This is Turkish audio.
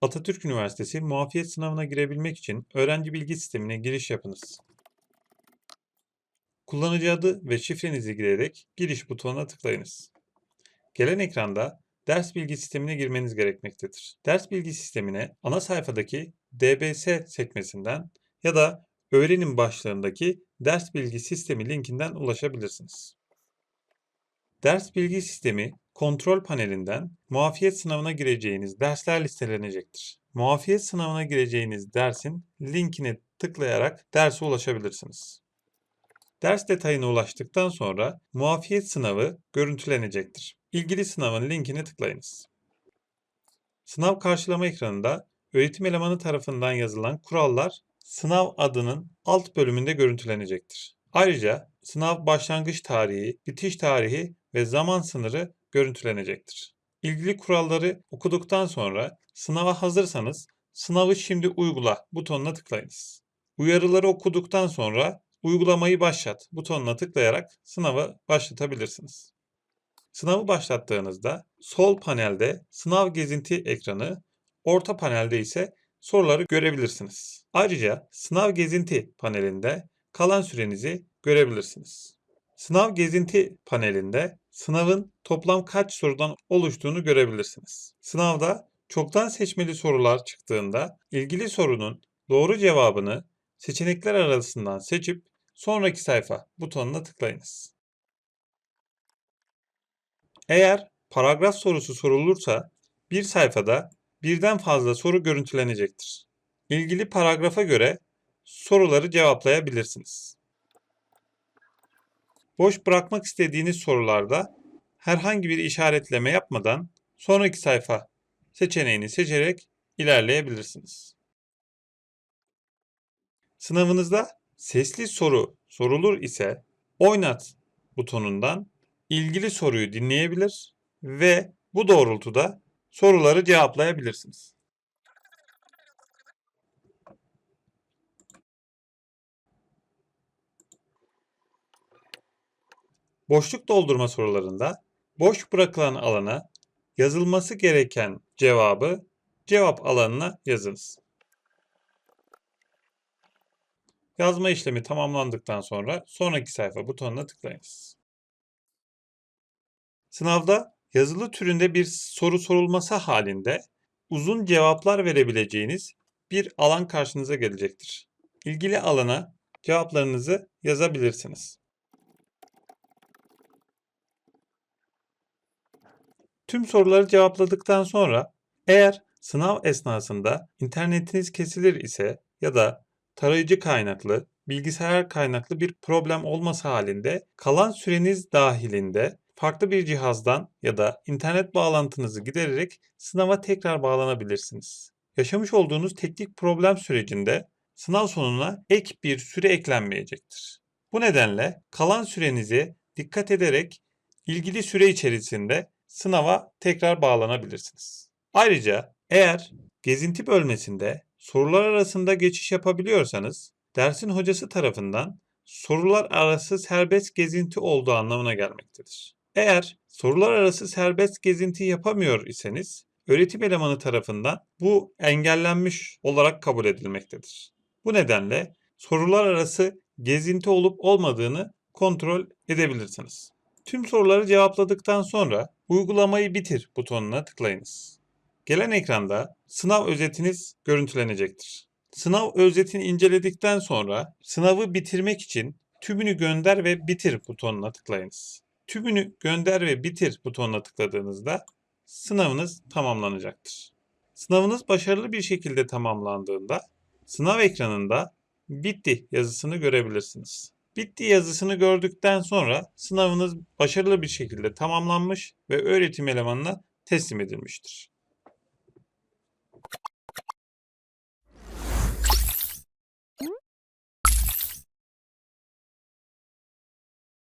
Atatürk Üniversitesi muafiyet sınavına girebilmek için öğrenci bilgi sistemine giriş yapınız. Kullanıcı adı ve şifrenizi girerek giriş butonuna tıklayınız. Gelen ekranda ders bilgi sistemine girmeniz gerekmektedir. Ders bilgi sistemine ana sayfadaki DBS sekmesinden ya da öğrenim başlığındaki ders bilgi sistemi linkinden ulaşabilirsiniz. Ders bilgi sistemi kontrol panelinden muafiyet sınavına gireceğiniz dersler listelenecektir. Muafiyet sınavına gireceğiniz dersin linkini tıklayarak derse ulaşabilirsiniz. Ders detayına ulaştıktan sonra muafiyet sınavı görüntülenecektir. İlgili sınavın linkini tıklayınız. Sınav karşılama ekranında öğretim elemanı tarafından yazılan kurallar sınav adının alt bölümünde görüntülenecektir. Ayrıca sınav başlangıç tarihi, bitiş tarihi ve zaman sınırı görüntülenecektir. İlgili kuralları okuduktan sonra sınava hazırsanız sınavı şimdi uygula butonuna tıklayınız. Uyarıları okuduktan sonra uygulamayı başlat butonuna tıklayarak sınavı başlatabilirsiniz. Sınavı başlattığınızda sol panelde sınav gezinti ekranı, orta panelde ise soruları görebilirsiniz. Ayrıca sınav gezinti panelinde kalan sürenizi görebilirsiniz. Sınav gezinti panelinde sınavın toplam kaç sorudan oluştuğunu görebilirsiniz. Sınavda çoktan seçmeli sorular çıktığında ilgili sorunun doğru cevabını seçenekler arasından seçip sonraki sayfa butonuna tıklayınız. Eğer paragraf sorusu sorulursa bir sayfada birden fazla soru görüntülenecektir. İlgili paragrafa göre soruları cevaplayabilirsiniz. Boş bırakmak istediğiniz sorularda herhangi bir işaretleme yapmadan sonraki sayfa seçeneğini seçerek ilerleyebilirsiniz. Sınavınızda sesli soru sorulur ise oynat butonundan ilgili soruyu dinleyebilir ve bu doğrultuda soruları cevaplayabilirsiniz. Boşluk doldurma sorularında boş bırakılan alana yazılması gereken cevabı cevap alanına yazınız. Yazma işlemi tamamlandıktan sonra sonraki sayfa butonuna tıklayınız. Sınavda yazılı türünde bir soru sorulması halinde uzun cevaplar verebileceğiniz bir alan karşınıza gelecektir. İlgili alana cevaplarınızı yazabilirsiniz. Tüm soruları cevapladıktan sonra eğer sınav esnasında internetiniz kesilir ise ya da tarayıcı kaynaklı, bilgisayar kaynaklı bir problem olması halinde kalan süreniz dahilinde farklı bir cihazdan ya da internet bağlantınızı gidererek sınava tekrar bağlanabilirsiniz. Yaşamış olduğunuz teknik problem sürecinde sınav sonuna ek bir süre eklenmeyecektir. Bu nedenle kalan sürenizi dikkat ederek ilgili süre içerisinde sınava tekrar bağlanabilirsiniz. Ayrıca eğer gezinti bölmesinde sorular arasında geçiş yapabiliyorsanız dersin hocası tarafından sorular arası serbest gezinti olduğu anlamına gelmektedir. Eğer sorular arası serbest gezinti yapamıyor iseniz öğretim elemanı tarafından bu engellenmiş olarak kabul edilmektedir. Bu nedenle sorular arası gezinti olup olmadığını kontrol edebilirsiniz. Tüm soruları cevapladıktan sonra uygulamayı bitir butonuna tıklayınız. Gelen ekranda sınav özetiniz görüntülenecektir. Sınav özetini inceledikten sonra sınavı bitirmek için tümünü gönder ve bitir butonuna tıklayınız. Tümünü gönder ve bitir butonuna tıkladığınızda sınavınız tamamlanacaktır. Sınavınız başarılı bir şekilde tamamlandığında sınav ekranında bitti yazısını görebilirsiniz. Bitti yazısını gördükten sonra sınavınız başarılı bir şekilde tamamlanmış ve öğretim elemanına teslim edilmiştir.